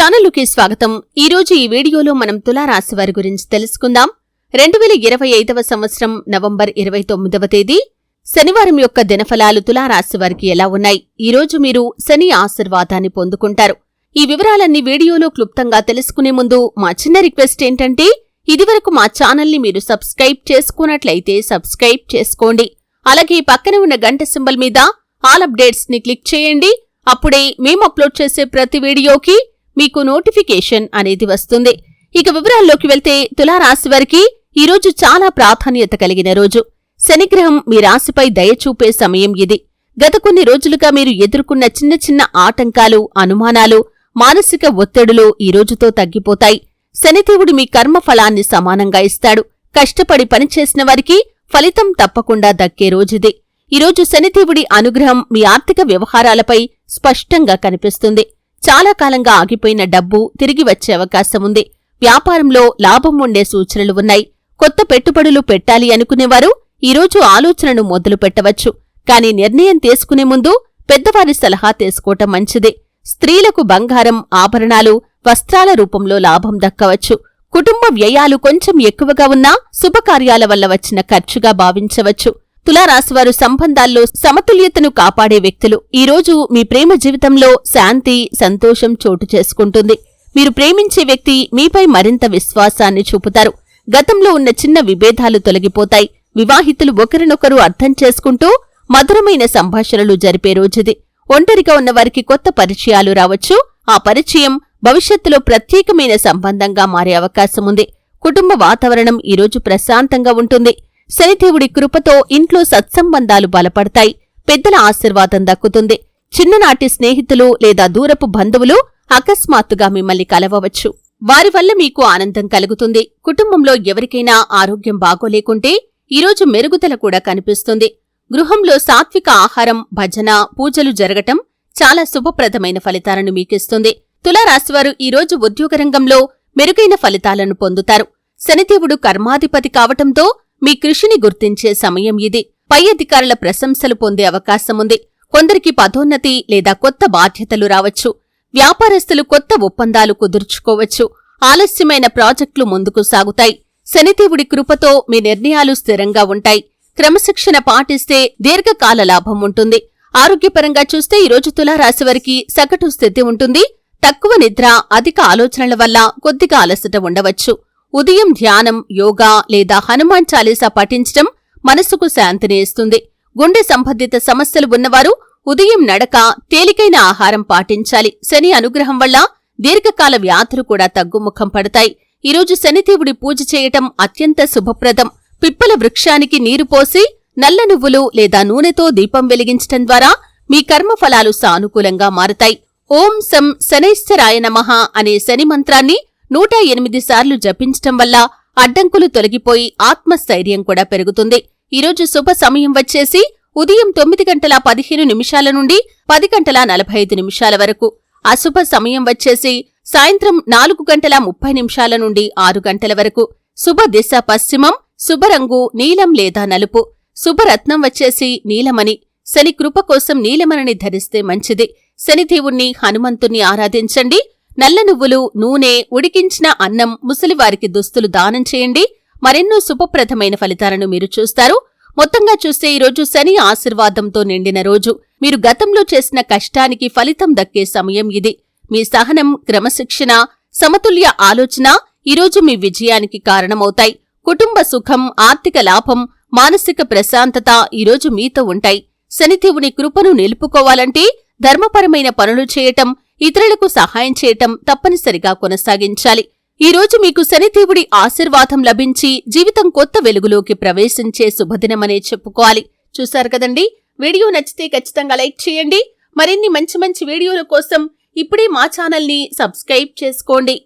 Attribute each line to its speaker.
Speaker 1: ఛానల్కి స్వాగతం. ఈ రోజు ఈ వీడియోలో మనం తులారాశి వారి గురించి తెలుసుకుందాం. రెండు వేల ఇరవై ఐదవ సంవత్సరం నవంబర్ ఇరవై తొమ్మిదవ తేదీ. శనివారం యొక్క దినఫలాలు తులారాశి వారికి ఎలా ఉన్నాయి? ఈ రోజు మీరు శని ఆశీర్వాదాన్ని పొందుకుంటారు. ఈ వివరాలన్నీ వీడియోలో క్లుప్తంగా తెలుసుకునే ముందు మా చిన్న రిక్వెస్ట్ ఏంటంటే ఇదివరకు మా ఛానల్ని మీరు సబ్స్క్రైబ్ చేసుకున్నట్లయితే సబ్స్క్రైబ్ చేసుకోండి. అలాగే పక్కన ఉన్న గంట సింబల్ మీద ఆల్ అప్డేట్స్ని క్లిక్ చేయండి. అప్పుడే మేము అప్లోడ్ చేసే ప్రతి వీడియోకి మీకు నోటిఫికేషన్ అనేది వస్తుంది. ఇక వివరాల్లోకి వెళ్తే తులారాశి వారికి ఈరోజు చాలా ప్రాధాన్యత కలిగిన రోజు. శనిగ్రహం మీ రాశిపై దయచూపే సమయం ఇది. గత కొన్ని రోజులుగా మీరు ఎదుర్కొన్న చిన్న చిన్న ఆటంకాలు అనుమానాలు మానసిక ఒత్తిడులు ఈ రోజుతో తగ్గిపోతాయి. శనిదేవుడు మీ కర్మ ఫలాన్ని సమానంగా ఇస్తాడు. కష్టపడి పనిచేసిన వారికి ఫలితం తప్పకుండా దక్కే రోజుది. ఈరోజు శనిదేవుడి అనుగ్రహం మీ ఆర్థిక వ్యవహారాలపై స్పష్టంగా కనిపిస్తుంది. చాలా కాలంగా ఆగిపోయిన డబ్బు తిరిగి వచ్చే అవకాశం ఉంది. వ్యాపారంలో లాభం ఉండే సూచనలు ఉన్నాయి. కొత్త పెట్టుబడులు పెట్టాలి అనుకునేవారు ఈరోజు ఆలోచనను మొదలు పెట్టవచ్చు. కాని నిర్ణయం తీసుకునే ముందు పెద్దవారి సలహా తీసుకోవటం మంచిదే. స్త్రీలకు బంగారం ఆభరణాలు వస్త్రాల రూపంలో లాభం దక్కవచ్చు. కుటుంబ వ్యయాలు కొంచెం ఎక్కువగా ఉన్నా శుభకార్యాల వల్ల వచ్చిన ఖర్చుగా భావించవచ్చు. తులారాశివారు సంబంధాల్లో సమతుల్యతను కాపాడే వ్యక్తులు. ఈరోజు మీ ప్రేమ జీవితంలో శాంతి సంతోషం చోటు చేసుకుంటుంది. మీరు ప్రేమించే వ్యక్తి మీపై మరింత విశ్వాసాన్ని చూపుతారు. గతంలో ఉన్న చిన్న విభేదాలు తొలగిపోతాయి. వివాహితులు ఒకరినొకరు అర్థం చేసుకుంటూ మధురమైన సంభాషణలు జరిపే రోజుది. ఒంటరిగా ఉన్నవారికి కొత్త పరిచయాలు రావచ్చు. ఆ పరిచయం భవిష్యత్తులో ప్రత్యేకమైన సంబంధంగా మారే అవకాశం ఉంది కుటుంబ వాతావరణం ఈరోజు ప్రశాంతంగా ఉంటుంది. శనిదేవుడి కృపతో ఇంట్లో సత్సంబంధాలు బలపడతాయి. పెద్దల ఆశీర్వాదం దక్కుతుంది. చిన్ననాటి స్నేహితులు లేదా దూరపు బంధువులు అకస్మాత్తుగా మిమ్మల్ని కలవవచ్చు. వారి వల్ల మీకు ఆనందం కలుగుతుంది. కుటుంబంలో ఎవరికైనా ఆరోగ్యం బాగోలేకుంటే ఈరోజు మెరుగుదల కూడా కనిపిస్తుంది. గృహంలో సాత్విక ఆహారం భజన పూజలు జరగటం చాలా శుభప్రదమైన ఫలితాలను మీకిస్తుంది. తులారాశివారు ఈరోజు ఉద్యోగరంగంలో మెరుగైన ఫలితాలను పొందుతారు. శనిదేవుడు కర్మాధిపతి కావటంతో మీ కృషిని గుర్తించే సమయం ఇది. పై అధికారుల ప్రశంసలు పొందే అవకాశముంది. కొందరికి పదోన్నతి లేదా కొత్త బాధ్యతలు రావచ్చు. వ్యాపారస్తులు కొత్త ఒప్పందాలు కుదుర్చుకోవచ్చు. ఆలస్యమైన ప్రాజెక్టులు ముందుకు సాగుతాయి. శనిదేవుడి కృపతో మీ నిర్ణయాలు స్థిరంగా ఉంటాయి. క్రమశిక్షణ పాటిస్తే దీర్ఘకాల లాభం ఉంటుంది. ఆరోగ్యపరంగా చూస్తే ఈ రోజు తులారాశివారికి సగటు స్థితి ఉంటుంది. తక్కువ నిద్ర అధిక ఆలోచనల వల్ల కొద్దిగా అలసట ఉండవచ్చు. ఉదయం ధ్యానం యోగా లేదా హనుమాన్ చాలీసా పఠించడం మనసుకు శాంతిని ఇస్తుంది. గుండె సంబంధిత సమస్యలు ఉన్నవారు ఉదయం నడక తేలికైన ఆహారం పాటించాలి. శని అనుగ్రహం వల్ల దీర్ఘకాల వ్యాధులు కూడా తగ్గుముఖం పడతాయి. ఈరోజు శనిదేవుడి పూజ చేయటం అత్యంత శుభప్రదం. పిప్పల వృక్షానికి నీరు పోసి నల్ల నువ్వులు లేదా నూనెతో దీపం వెలిగించటం ద్వారా మీ కర్మఫలాలు సానుకూలంగా మారతాయి. ఓం సం శనైశ్చరాయ నమః అనే శని మంత్రాన్ని నూట ఎనిమిది సార్లు జపించటం వల్ల అడ్డంకులు తొలగిపోయి ఆత్మస్థైర్యం కూడా పెరుగుతుంది. ఈరోజు శుభ సమయం వచ్చేసి ఉదయం తొమ్మిది గంటల పదిహేను నిమిషాల నుండి పది గంటల నలభై ఐదు నిమిషాల వరకు. అశుభ సమయం వచ్చేసి సాయంత్రం నాలుగు గంటల ముప్పై నిమిషాల నుండి ఆరు గంటల వరకు. శుభ దిశ పశ్చిమం శుభరంగు నీలం లేదా నలుపు. శుభరత్నం వచ్చేసి నీలమణి. శని కృప కోసం నీలమణిని ధరిస్తే మంచిది. శనిదేవుణ్ణి హనుమంతుణ్ణి ఆరాధించండి. నల్ల నువ్వులు నూనె ఉడికించిన అన్నం ముసలివారికి దుస్తులు దానం చేయండి. మరెన్నో శుభప్రదమైన ఫలితాలను మీరు చూస్తారు. మొత్తంగా చూస్తే ఈరోజు శని ఆశీర్వాదంతో నిండిన రోజు. మీరు గతంలో చేసిన కష్టానికి ఫలితం దక్కే సమయం ఇది. మీ సహనం క్రమశిక్షణ సమతుల్య ఆలోచన ఈరోజు మీ విజయానికి కారణమవుతాయి. కుటుంబ సుఖం ఆర్థిక లాభం మానసిక ప్రశాంతత ఈరోజు మీతో ఉంటాయి. శనిదేవుని కృపను నిలుపుకోవాలంటే ధర్మపరమైన పనులు చేయటం ఇతరులకు సహాయం చేయటం తప్పనిసరిగా కొనసాగించాలి. ఈరోజు మీకు శనిదేవుడి ఆశీర్వాదం లభించి జీవితం కొత్త వెలుగులోకి ప్రవేశించే శుభదినమనే చెప్పుకోవాలి. చూశారు కదండి? వీడియో నచ్చితే ఖచ్చితంగా లైక్ చేయండి. మరిన్ని మంచి మంచి వీడియోల కోసం ఇప్పుడే మా ఛానల్ని సబ్స్క్రైబ్ చేసుకోండి.